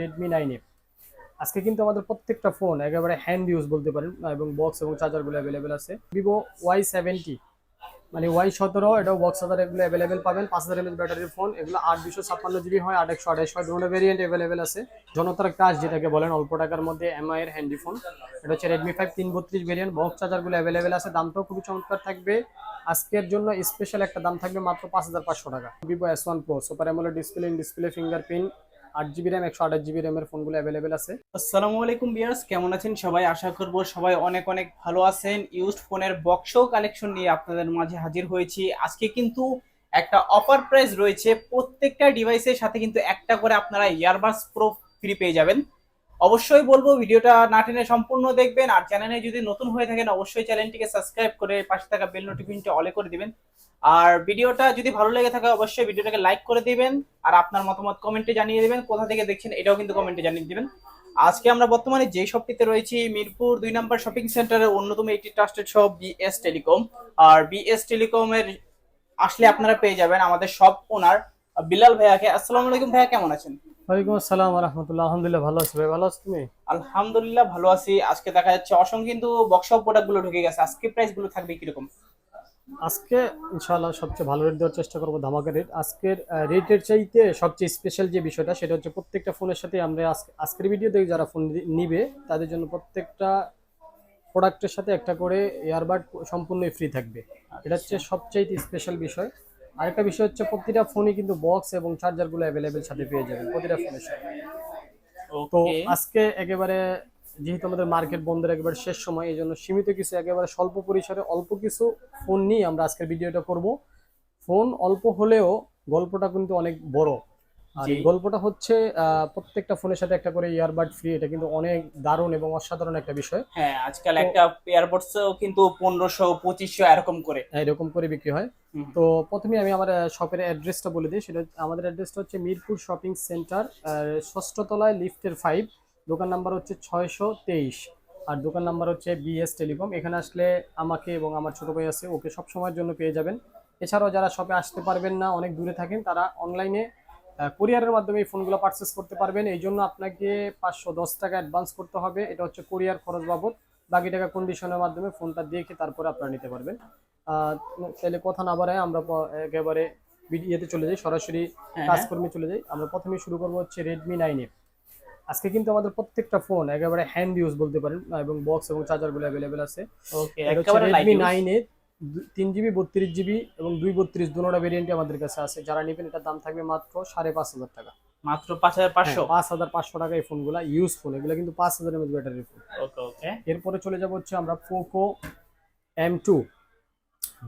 Redmi nine এ আজকে কিন্তু আমাদের প্রত্যেকটা ফোন একেবারে হ্যান্ড ইউজ বলতে পারেন এবং বক্স এবং চার্জারগুলো অ্যাভেলেবেল আছে। ভিভো ওয়াই সেভেন্টি মানে ওয়াই সতেরো, এটাও বক্স চার্জার এগুলো অ্যাভেলেবেল পাবেন। পাঁচ হাজার এমএচ ব্যাটারির ফোন এগুলো আট দুশো ছাপ্পান্ন জিবি হয়, আট একশো আঠাশ হয় দুটো ভেরিয়েন্ট অ্যাভেলেবেল আছে। জনতার কাজ যেটাকে বলেন, অল্প টাকার মধ্যে এমআই এর হ্যান্ডি ফোন এটা হচ্ছে রেডমি ফাইভ তিন বত্রিশ ভেরিয়েন্ট বক্স চার্জারগুলো অ্যাভেলেবেল আছে, দামটাও খুবই চমৎকার থাকবে। আজকের জন্য স্পেশাল একটা দাম থাকবে মাত্র পাঁচ হাজার পাঁচশো টাকা। Vivo S one pro super AMOLED display in display fingerprint আট জিবি র্যাম, একশো আঠাশ জিবি র্যামের ফোনগুলো অ্যাভেলেবেল আছে। আসসালামু আলাইকুম বিয়ার্স কেমন আছেন সবাই? আশা করব সবাই অনেক অনেক ভালো আছেন। ইউজড ফোনের বক্সও কালেকশন নিয়ে আপনাদের মাঝে হাজির হয়েছি। আজকে কিন্তু একটা অফার প্রাইস রয়েছে। প্রত্যেকটা ডিভাইসের সাথে কিন্তু একটা করে আপনারা ইয়ারবাস প্রো ফ্রি পেয়ে যাবেন। অবশ্যই বলব, ভিডিওটা না টেনে সম্পূর্ণ দেখবেন। আর চ্যানেলে যদি নতুন হয়ে থাকেন, অবশ্যই চ্যানেলটিকে সাবস্ক্রাইব করে পাশে থাকা বেল নোটিফিকেশনটা অলে করে দিবেন। আর ভিডিওটা যদি ভালো লেগে থাকে অবশ্যই ভিডিওটাকে লাইক করে দিবেন আর আপনার মতামত কমেন্টে জানিয়ে দিবেন কোথা থেকে দেখছেন এটাও কিন্তু কমেন্টে জানিয়ে দিবেন। আজকে আমরা বর্তমানে যে শপটিতে রয়েছি মিরপুর দুই নম্বর শপিং সেন্টারের অন্যতম একটি ট্রাস্টেড শপ বিএস টেলিকম আর বিএস টেলিকমের আসলে আপনারা পেয়ে যাবেন আমাদের সব ওনার বিলাল ভাইয়াকে। আসসালামু আলাইকুম ভাইয়া কেমন আছেন? ওয়ালাইকুম আসসালাম রহমতুল্লাহ আলহামদুলিল্লাহ ভালো আছি ভাই ভালো আছো তুমি? আলহামদুলিল্লাহ ভালো আছি। আজকে দেখা যাচ্ছে অসংখ্য কিন্তু বক্স অফ প্রোডাক্টগুলো ঢুকে গেছে। আজকে প্রাইসগুলো থাকবে কীরকম? আজকে ইনশাআল্লাহ সবচেয়ে ভালো রেট দেওয়ার চেষ্টা করব ধামাকা রেট আজকের রেটের চাইতে সবচেয়ে স্পেশাল যে বিষয়টা সেটা হচ্ছে প্রত্যেকটা ফোনের সাথে আমরা আজকে আজকের ভিডিওতে যারা ফোন নিবে তাদের জন্য প্রত্যেকটা প্রোডাক্টের সাথে একটা করে এয়ারবাড সম্পূর্ণই ফ্রি থাকবে। এটা হচ্ছে সবচাইতে স্পেশাল বিষয়। আরেকটা বিষয় হচ্ছে প্রতিটা ফোনে কিন্তু বক্স এবং চার্জারগুলো অ্যাভেলেবেল সাথে পেয়ে যাবেন প্রতিটা ফোনের সাথে। তো আজকে একেবারে যেহেতু আমাদের মার্কেট বন্ধের একেবারে শেষ সময় এই জন্য সীমিত কিছু একেবারে স্বল্প পরিসরে অল্প কিছু ফোন নিয়ে আমরা আজকের ভিডিওটা করব। ফোন অল্প হলেও গল্পটা কিন্তু অনেক বড়। আর এই গল্পটা হচ্ছে প্রত্যেকটা ফোনের সাথে একটা করে ইয়ারবাড ফ্রি এটা কিন্তু অনেক দারুণ এবং অসাধারণ একটা বিষয়। হ্যাঁ আজকাল একটা এয়ারপোর্টস কিন্তু পনেরোশো পঁচিশশো এরকম করে। এরকম করে বিক্রি হয়। তো প্রথমে আমি আমার শপের অ্যাড্রেসটা বলে দিই। সেটা আমাদের অ্যাড্রেসটা হচ্ছে মিরপুর শপিং সেন্টার ষষ্ঠ তলায় লিফটের ফাইভ দোকান নাম্বার হচ্ছে ছয়শো তেইশ। আর দোকান নাম্বার হচ্ছে বিএস টেলিকম। এখানে আসলে আমাকে এবং আমার ছোটো ভাই আছে ওকে সব সময়ের জন্য পেয়ে যাবেন। এছাড়াও যারা শপে আসতে পারবেন না অনেক দূরে থাকেন তারা অনলাইনে কোরিয়ারের মাধ্যমে এই ফোনগুলো পারচেস করতে পারবেন। এই জন্য আপনাকে পাঁচশো দশ টাকা অ্যাডভান্স করতে হবে। এটা হচ্ছে কোরিয়ার খরচ বাবদ। বাকি টাকা কন্ডিশনের মাধ্যমে ফোনটা দেখে তারপরে আপনারা নিতে পারবেন। তাহলে কথা না বাড়ায় আমরা একেবারে ইয়েতে চলে যাই সরাসরি হ্যাঁ, কাজকর্মে চলে যাই। আমরা প্রথমে শুরু করব হচ্ছে রেডমি নাইন এ আজকে কিন্তু আমাদের প্রত্যেকটা ফোন একেবারে হ্যান্ড ইউজ বলতে পারেন এবং বক্স এবং চার্জারগুলো অ্যাভেলেবেল আছে। ওকে একেবারে এ তিন জিবি বত্রিশ জিবি এবং দুই বত্রিশ দুটা ভেরিয়েন্টই আমাদের কাছে আছে। যারা নেবেন এটার দাম থাকবে মাত্র সাড়ে পাঁচ হাজার টাকা। মাত্র পাঁচ হাজার পাঁচশো? হ্যাঁ, পাঁচ হাজার পাঁচশো টাকা এই ফোনগুলো ইউজ ফোন এগুলো কিন্তু পাঁচ হাজার এমএচ ব্যাটারির ফোন ওকে ওকে এরপরে চলে যাব হচ্ছে আমরা পোকো এম টু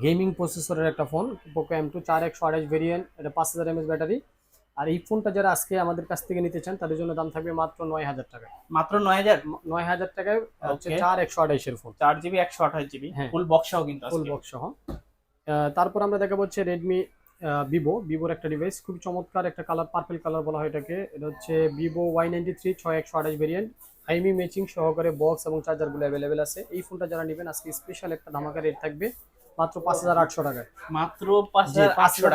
গেমিং প্রসেসরের একটা ফোন পোকো এম টু চার একশো আঠাশ ভেরিয়েন্ট এটা পাঁচ হাজার এমএস ব্যাটারি আর এই ফোনটা যারা আজকে আমাদের কাছ থেকে নিতে চান তাদের জন্য দাম থাকবে মাত্র নয় হাজার টাকা। মাত্র নয় হাজার? নয় হাজার টাকায় হচ্ছে চার একশো আঠাইশের ফোন। চার জিবি একশো আঠাশ জিবি হ্যাঁ। ফুল বক্সও কিন্তু ফুল বক্স সহ। তারপর আমরা দেখাবো হচ্ছে রেডমি ভিভো ভিভোর একটা ডিভাইস খুব চমৎকার একটা কালার পার্পেল কালার বলা হয় এটাকে। এটা হচ্ছে ভিভো ওয়াই নাইনটি থ্রি ছয় একশো আঠাশ ভেরিয়েন্ট হাইমি ম্যাচিং সহকারে বক্স এবং চার্জারগুলো অ্যাভেলেবেল আছে। এই ফোনটা যারা নেবেন আজকে স্পেশাল একটা ধামাকা রেট থাকবে। মাত্র পাঁচ হাজার আটশো টাকায়। মাত্র পাঁচ হাজার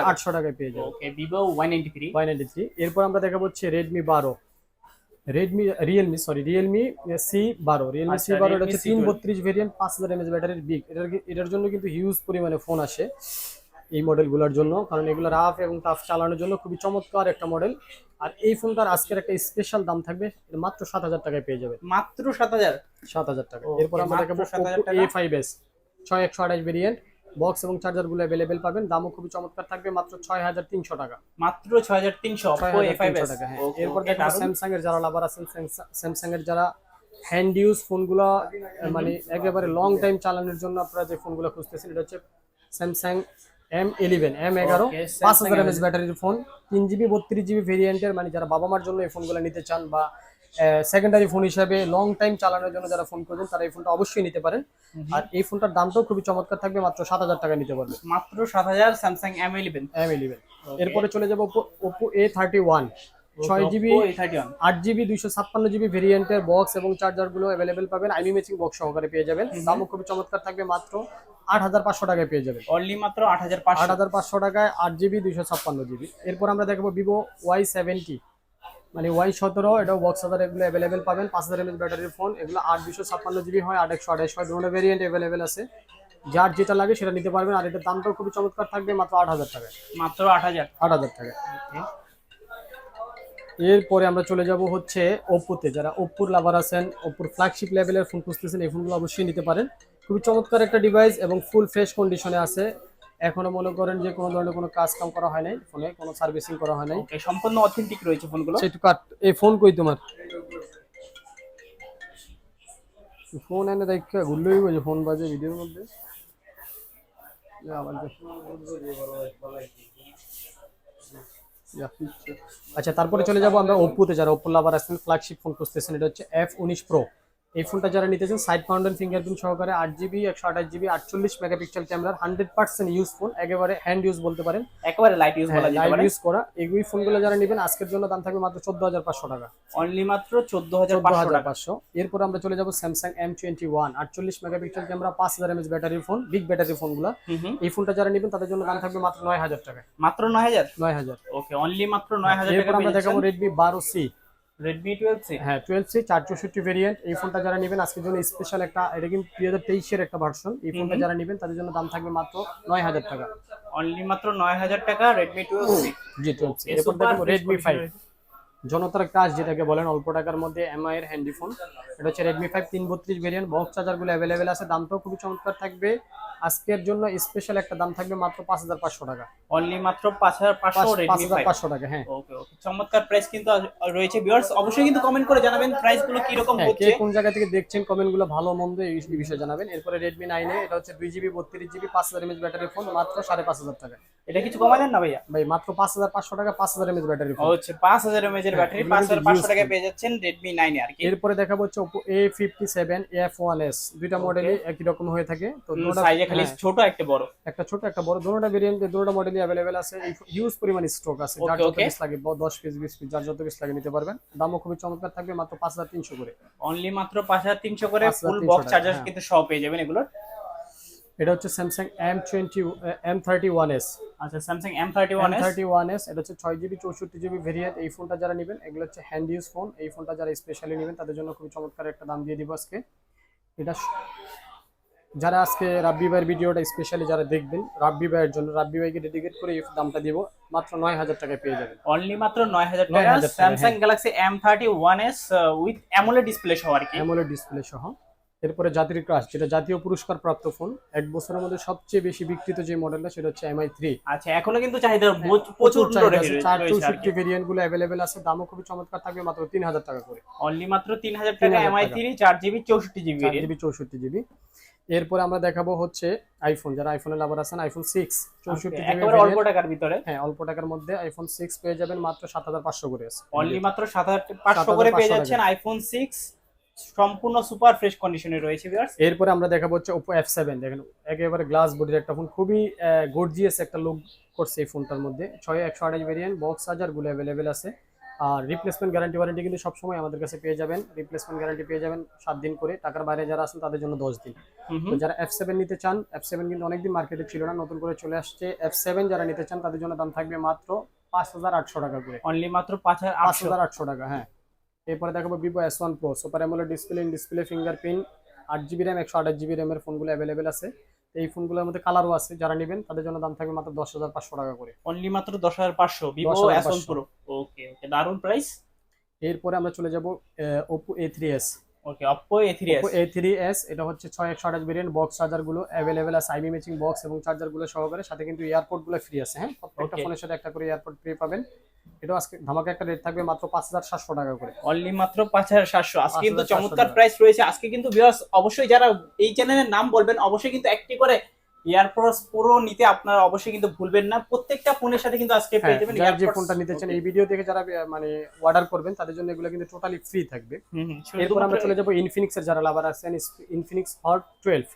আটশো টাকা টাকায় পেয়ে যাবেন। ওকে থ্রি ওয়াই থ্রি এরপর আমরা দেখাবো হচ্ছে রেডমি বারো। Redmi Realme sorry Realme C বারো। রিয়েলমি সি আচ্ছা, বারো এটা হচ্ছে তিন বত্রিশ ভেরিয়েন্ট পাঁচ হাজার এমএচ ব্যাটারির বিগ এটার এটার জন্য কিন্তু হিউজ পরিমাণে ফোন আসে এই মডেলগুলোর জন্য কারণ এগুলো রাফ এবং টাফ চালানোর জন্য খুবই চমৎকার একটা মডেল আর এই ফোনটার আজকের একটা স্পেশাল দাম থাকবে মাত্র সাত হাজার টাকায় পেয়ে যাবে মাত্র সাত হাজার? সাত হাজার টাকা। এরপর আমরা দেখাবো 7,000 টাকা। এ ফাইভ এস ছয় একশো আঠাশ ভেরিয়েন্ট বক্স এবং চার্জারগুলো অ্যাভেলেবেল পাবেন। দামও খুবই চমৎকার থাকবে মাত্র ছয় হাজার তিনশো টাকা। মাত্র ছয় হাজার তিনশো টাকা, হ্যাঁ। এরপর দেখো স্যামসাং এর যারা লাভার আছেন স্যামসাং এর যারা হ্যান্ড ইউজ ফোনগুলো মানে একেবারে লং টাইম চালানোর জন্য আপনারা যে ফোনগুলো খুঁজতেছেন এটা হচ্ছে স্যামসাং এম ইলেভেন এম এগারো পাঁচ হাজার এমএস ব্যাটারির ফোন তিন জিবি বত্রিশ জিবি ভেরিয়েন্টের মানে যারা বাবা মার জন্য এই ফোনগুলো নিতে চান বা সেকেন্ডারি ফোন হিসাবে লং টাইম চালানোর জন্য যারা ফোন করবেন তারা এই ফোনটা অবশ্যই নিতে পারেন। আর এই ফোনটার দামটাও খুবই চমৎকার থাকবে মাত্র সাত হাজার টাকা নিতে পারবে। মাত্র সাত হাজার Samsung M eleven M eleven এরপরে চলে যাব ওপো এ থার্টি ওয়ান ছয় জিবি আট জিবি দুইশো ছাপ্পান্ন জিবি ভেরিয়েন্টের বক্স এবং চার্জারগুলো অ্যাভেলেবেল পাবেন। আইমি ম্যাচিং বক্স সহকারে পেয়ে যাবেন। দামও খুবই চমৎকার থাকবে মাত্র আট হাজার পাঁচশো টাকায় পেয়ে যাবেন। অনলি মাত্র আট হাজার আট হাজার পাঁচশো টাকায় আট জিবি দুইশো ছাপ্পান্ন জিবি এরপর আমরা দেখব ভিভো ওয়াই সেভেন্টি মানে ওয়াই সতেরো এটাও বক্স হাজার এগুলো অ্যাভেলেবেল পাবেন। পাঁচ হাজার এমএচ ব্যাটারির ফোন এগুলো আট দুশো ছাপ্পান্ন জিবি হয় আট একশো আঠাশ হয় দুটো ভেরিয়েন্ট অ্যাভেলেবেল আছে। যার যেটা লাগে সেটা নিতে পারবেন আর এটার দামটাও খুবই চমৎকার থাকবে মাত্র আট হাজার টাকা। মাত্র আট হাজার। আট হাজার টাকা। এরপরে আমরা চলে যাব হচ্ছে ওপ্পোতে যারা ওপ্পোর লাভার আছেন ওপ্পোর ফ্ল্যাগশিপ লেভেলের ফোন খুঁজতেছেন এই ফোনগুলো অবশ্যই নিতে পারেন। খুবই চমৎকার একটা ডিভাইস এবং ফুল ফ্রেশ কন্ডিশনে আছে। এখনও মনে করেন যে কোনো ধরনের কোনো কাজ কাম করা হয় নাই ফোনে কোনো সার্ভিসিং করা হয় নাই। সম্পূর্ণ অথেন্টিক রয়েছে ফোনগুলো? সেটু কাট এই ফোন কই তোমার? ফোন এনে দেখ ঘুরলেই বুঝে ফোন বাজে ভিডিওর মধ্যে। আচ্ছা তারপরে চলে যাব আমরা ওপ্পোতে যারা ওপ্পো লাভার আসছেন ফ্ল্যাগশিপ ফোন খুঁজতেছেন এটা হচ্ছে এফ উনিশ প্রো এই ফোনটা যারা নিতেছেন সাইড ফাউন্ডেন ফিঙ্গারপ্রিন্ট সহকারে আট জিবি একশো আঠাশ জিবি আটচল্লিশ মেগাপিক্সেল ক্যামেরার হান্ড্রেড পার্সেন্ট ইউজ ফোন একেবারে হ্যান্ড ইউজ বলতে পারেন। একেবারে লাইট ইউজ বলা পারে। ইউজ করা এগুলি ফোনগুলো যারা নেবেন আজকের জন্য দাম থাকবে মাত্র চোদ্দ হাজার পাঁচশো টাকা। অনলি মাত্র চোদ্দ হাজার পাঁচশো হাজার পাঁচশো। এরপর আমরা চলে যাব স্যামসাং এম টোয়েন্টি ওয়ান আটচল্লিশ মেগাপিক্সেল ক্যামেরা পাঁচ হাজার mAh battery phone big battery ফোনগুলো এই ফোনটা যারা নেবেন তাদের জন্য দাম থাকবে মাত্র নয় হাজার টাকা। মাত্র নয় হাজার? নয় হাজার। ওকে অনলি মাত্র নয় হাজার এরপর টাকা আমরা দেখাবো রেডমি বারো সি রেডমি টুয়েলভ সি হ্যাঁ টুয়েলভ সি চার চৌষট্টি ভেরিয়েন্ট এই ফোনটা যারা নেবেন আজকের জন্য স্পেশাল একটা এটা কিন্তু দুই হাজার তেইশের একটা ভার্সন এই ফোনটা যারা নেবেন তাদের জন্য দাম থাকবে মাত্র নয় হাজার টাকা। অনলি মাত্র নয় হাজার টাকা Redmi twelve C G twelve C এরপর দেখাবো রেডমি ফাইভ জনতার কাজ যেটাকে বলেন অল্প টাকার মধ্যে এমআই এর হ্যান্ডি ফোন এটা হচ্ছে রেডমি ফাইভ তিন বত্রিশ ভেরিয়েন্ট বক্স চার্জারগুলো অ্যাভেলেবেল আছে দামটাও খুবই চমৎকার থাকবে। আজকের জন্য স্পেশাল একটা দাম থাকবে মাত্র পাঁচ হাজার পাঁচশো টাকা। অনলি মাত্র পাঁচ হাজার পাঁচশো টাকা হ্যাঁ। ওকে ওকে চমৎকার প্রাইস কিন্তু রয়েছে ভিউয়ার্স অবশ্যই কিন্তু কমেন্ট করে জানাবেন প্রাইসগুলো কি রকম হ্যাঁ হচ্ছে। কোন জায়গা থেকে দেখছেন কমেন্টগুলো ভালো মন্দ এই এই বিষয়ে জানাবেন। এরপরে রেডমি নাইনে এটা হচ্ছে দুই জিবি বত্রিশ জিবি পাঁচ হাজার এমএচ ব্যাটারি ফোন মাত্র সাড়ে পাঁচ হাজার টাকা। এটা কিছু কমাই দেন না ভাইয়া? ভাই মাত্র পাঁচ হাজার পাঁচশো টাকা পাঁচ হাজার এমএচ ব্যাটারি হচ্ছে পাঁচ হাজার এমএজ এর ব্যাটারি এগুলো পাঁচ হাজার পাঁচশো টাকায় পেয়ে যাচ্ছেন রেডমি নাইন আর কি। এরপরে দেখাবো হচ্ছে Oppo A fifty seven F one S দুইটা মডেলই একই রকম হয়ে থাকে। তো দুটোটা- সাইজে খালি হ্যাঁ, ছোট একটা বড়। একটা ছোট একটা বড়। দুটোটা ভেরিয়েন্ট দুটোটা মডেলই অ্যাভেলেবেল আছে। হিউজ পরিমাণ স্টক আছে। যার যত পিস লাগে ব- দশ পিস বিশ পিস যার যত পিস লাগে নিতে পারবেন। দামও খুবই চমৎকার থাকবে মাত্র পাঁচ হাজার তিনশো করে। অনলি মাত্র পাঁচ হাজার তিনশো করে ফুল বক্স চার্জার। কিন্তু সব পেয়ে যাবেন এগুলোর। এটা হচ্ছে Samsung M twenty M thirty one S আচ্ছা Samsung M thirty one thirty one S এটা হচ্ছে ছয় জিবি চৌষট্টি জিবি ভেরিয়েন্ট এই ফোনটা যারা নেবেন এগুলো হচ্ছে হ্যান্ড ইউজ ফোন এই ফোনটা যারা স্পেশালি নেবেন তাদের জন্য খুবই চমৎকার একটা দাম দিয়ে দিব আজকে। এটা যারা আজকে রাব্বি ভাইয়ের ভিডিওটা স্পেশালি যারা দেখবেন রাব্বি ভাইয়ের জন্য রাব্বি ভাইকে ডেডিকেট করে এই দামটা দিব মাত্র নয় হাজার টাকায় পেয়ে যাবেন। অনলি মাত্র নয় হাজার 9,000 টাকা Samsung. Galaxy M thirty one S with AMOLED display সহ আর কি। অ্যামোলেড ডিসপ্লে সহ। এরপরে জাতির ক্রাশ যেটা জাতীয় পুরস্কার প্রাপ্ত ফোন এক বছরের মধ্যে সবচেয়ে বেশি বিক্রিত যে মডেলটা সেটা হচ্ছে এমআই থ্রি আচ্ছা এখনও কিন্তু চাহিদা বোঝ- প্রচুর চার চৌষট্টি ভেরিয়েন্টগুলো অ্যাভেলেবেল আছে দামও খুবই চমৎকার থাকবে মাত্র তিন হাজার টাকা করে। অনলি মাত্র তিন হাজার টাকা এমআই থ্রি চার জিবি চৌষট্টি জিবি চার জিবি চৌষট্টি জিবি এরপরে আমরা দেখাবো হচ্ছে আইফোন যারা আইফোনের লাভার আছেন আইফোন সিক্স চৌষট্টি জিবি অল্প টাকার ভিতরে। হ্যাঁ অল্প টাকার মধ্যে আইফোন সিক্স পেয়ে যাবেন মাত্র সাত হাজার পাঁচশো করে অনলি মাত্র সাত হাজার পাঁচশো করে পেয়ে যাচ্ছেন আইফোন সিক্স সম্পূর্ণ সুপার ফ্রেশ কন্ডিশনে রয়েছে ভিউয়ার্স এরপরে আমরা দেখাবো হচ্ছে এফ সেভেন দেখেন একেবারে গ্লাস বডির একটা ফোন খুবই গর্জিয়াস একটা লুক করছে এই ফোনটার মধ্যে। ছয় একশো আঠাশ ভেরিয়েন্ট বক্স চার্জারগুলো অ্যাভেলেবেল আছে। আর রিপ্লেসমেন্ট গ্যারান্টি ওয়ারেন্টি কিন্তু সবসময় আমাদের কাছে পেয়ে যাবেন। রিপ্লেসমেন্ট গ্যারান্টি পেয়ে যাবেন সাত দিন করে। টাকার বাইরে যারা আছেন তাদের জন্য দশ দিন। তো যারা এফ সেভেন নিতে চান এফ সেভেন কিন্তু অনেকদিন মার্কেটে ছিল না নতুন করে চলে আসছে। এফ সেভেন যারা নিতে চান তাদের জন্য দাম থাকবে মাত্র পাঁচ হাজার আটশো টাকা করে। অনলি মাত্র পাঁচ হাজার আটশো টাকা হ্যাঁ। এরপরে দেখাবো Vivo S one pro super AMOLED display in display fingerprint আট জিবি র্যাম একশো আঠাশ জিবি র্যামের ফোনগুলো অ্যাভেলেবেল আছে। এই ফোনগুলোর মধ্যে কালারও আছে যারা নেবেন তাদের জন্য দাম থাকবে মাত্র দশ হাজার পাঁচশো টাকা করে। অনলি মাত্র দশ হাজার পাঁচশো Vivo S one pro okay okay দারুণ প্রাইস এরপরে আমরা চলে যাব Oppo A three S okay Oppo A three S A three S এটা হচ্ছে ছয় একশো আঠাশ ভেরিয়েন্ট বক্স চার্জারগুলো অ্যাভেলেবেল আছে আইবি ম্যাচিং বক্স এবং চার্জারগুলো সহকারে সাথে কিন্তু এয়ারপোর্টগুলো ফ্রি আছে হ্যাঁ? প্রত্যেকটা ফোনের সাথে একটা করে এয়ারপোর্ট ফ্রি পাবেন। এটাও আজকে ধামাকা একটা রেট থাকবে মাত্র পাঁচ হাজার সাতশো টাকা করে। অনলি মাত্র পাঁচ হাজার সাতশো। আজকে কিন্তু চমৎকার প্রাইস রয়েছে। আজকে কিন্তু ভিউয়ার্স অবশ্যই যারা এই চ্যানেলের নাম বলবেন অবশ্যই কিন্তু একটি করে এয়ারপোর্টস পুরো নিতে আপনারা অবশ্যই কিন্তু ভুলবেন না। প্রত্যেকটা ফোনের সাথে কিন্তু আজকে পেয়ে যাবেন হ্যাঁ, যে ফোনটা নিতে চান এই ভিডিও দেখে যারা মানে অর্ডার করবেন তাদের জন্য এগুলো কিন্তু টোটালি ফ্রি থাকবে। এরপর আমরা চলে যাব ইনফিনিক্স এর যারা লাভার আছেন Infinix Hot twelve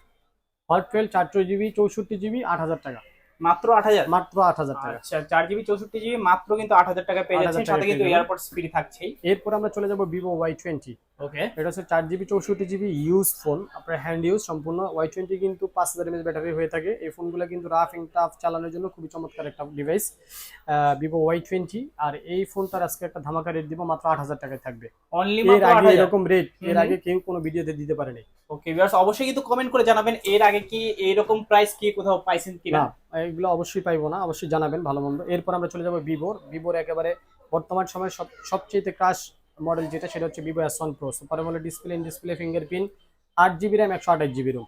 Hot twelve চারশো জিবি চৌষট্টি জিবি আট হাজার টাকা। মাত্র আট হাজার? মাত্র আট হাজার টাকা। আচ্ছা চার জিবি চৌষট্টি জিবি মাত্র কিন্তু আট হাজার টাকা পেয়ে যাচ্ছেন। সাথে কিন্তু। ফ্রি থাকছেই। এরপর আমরা চলে যাব ভিভো ওয়াই টোয়েন্টি ওকে এটা হচ্ছে চার জিবি চৌষট্টি জিবি ইউজ ফোন আপনার হ্যান্ড ইউজ সম্পূর্ণ। ওয়াই টোয়েন্টি কিন্তু পাঁচ হাজার এমএচ ব্যাটারি হয়ে থাকে। এই ফোনগুলো কিন্তু রাফ এন্ড টাফ চালানোর জন্য খুবই চমৎকার একটা ডিভাইস ভিভো ওয়াই টোয়েন্টি আর এই ফোনটার আজকে একটা ধামাকা রেট দিব মাত্র আট হাজার টাকায় থাকবে। অনলি এর আগে এরকম রেট এর আগে কেউ কোনো ভিডিওতে দিতে পারেনি। ওকে ভিউয়ার্স অবশ্যই কিন্তু কমেন্ট করে জানাবেন এর আগে কি এইরকম প্রাইস কি কোথাও পাইছেন কিনা? এগুলো অবশ্যই পাইবো না অবশ্যই জানাবেন ভালো মন্দ। এরপর আমরা চলে যাব ভিভোর ভিভোর একেবারে বর্তমান সময়ে সব সবচেয়ে ক্রাশ মডেল যেটা সেটা হচ্ছে Vivo S one pro super বলে ডিসপ্লে ইন ডিসপ্লে ফিঙ্গারপ্রিন্ট আট জিবি র্যাম একশো আঠাশ জিবি রুম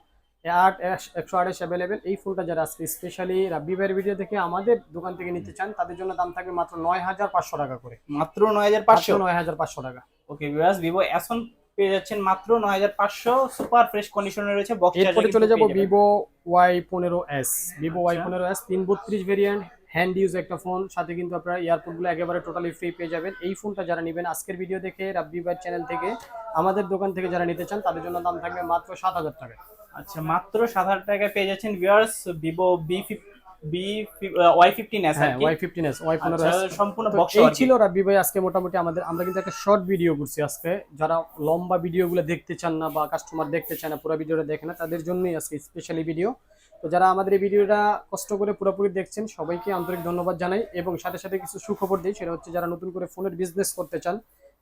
আট একশো আঠাশ অ্যাভেলেবেল এই ফোনটা যারা আজকে স্পেশালি রাব্বিবার ভিডিও থেকে আমাদের দোকান থেকে নিতে চান তাদের জন্য দাম থাকবে মাত্র নয় হাজার পাঁচশো টাকা করে। মাত্র নয় হাজার পাঁচশো? নয় হাজার পাঁচশো টাকা। ওকে ভিউয়ার্স ভিভো এখন পেয়ে যাচ্ছেন মাত্র নয় হাজার পাঁচশো সুপার ফ্রেশ কন্ডিশনে রয়েছে বক্স এরপরে চলে যাব ভিভো ওয়াই পনেরো এস ভিভো ওয়াই। পনেরো এস তিন বত্রিশ ভেরিয়েন্ট হ্যান্ড ইউজ একটা ফোন সাথে কিন্তু আপনারা এয়ারপোর্টগুলো একেবারে টোটালি ফ্রি পেয়ে যাবেন। এই ফোনটা যারা নেবেন আজকের ভিডিও দেখে রাব্বি ভাই চ্যানেল থেকে আমাদের দোকান থেকে যারা নিতে চান তাদের জন্য দাম থাকবে মাত্র সাত হাজার টাকা। আচ্ছা মাত্র সাত হাজার টাকায় পেয়ে যাচ্ছেন viewers Vivo B B Y fifteen S হ্যাঁ ওয়াই ফিফটিন এস ওয়াই পনেরো আচ্ছা, সম্পূর্ণ বক্স এই ছিল রাব্বি ভাই আজকে মোটামুটি আমাদের আমরা কিন্তু একটা শর্ট ভিডিও করছি আজকে। যারা লম্বা ভিডিওগুলো দেখতে চান না বা কাস্টমার দেখতে চান না পুরো ভিডিওটা দেখে না তাদের জন্যই আজকে স্পেশালি ভিডিও তো যারা আমাদের এই ভিডিওটা কষ্ট করে পুরোপুরি দেখছেন সবাইকে আন্তরিক ধন্যবাদ জানাই এবং সাথে সাথে কিছু সুখবর দিই সেটা হচ্ছে যারা নতুন করে ফোনের বিজনেস করতে চান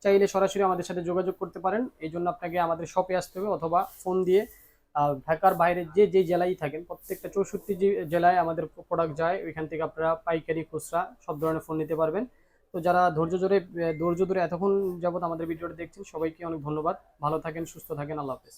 চাইলে সরাসরি আমাদের সাথে যোগাযোগ করতে পারেন। এই জন্য আপনাকে আমাদের শপে আসতে হবে অথবা ফোন দিয়ে ঢাকার বাইরে যে যে জেলায় থাকেন, প্রত্যেকটা চৌষট্টি জেলায় আমাদের প্রোডাক্ট যায়। ওইখান থেকে আপনারা পাইকারি, খুচরা সব ধরনের ফোন নিতে পারবেন। তো যারা ধৈর্য ধরে ধৈর্য ধরে এতক্ষণ যাবত আমাদের ভিডিওটা দেখছেন, সবাইকে অনেক ধন্যবাদ। ভালো থাকেন, সুস্থ থাকেন, আল্লাহ হাফেজ।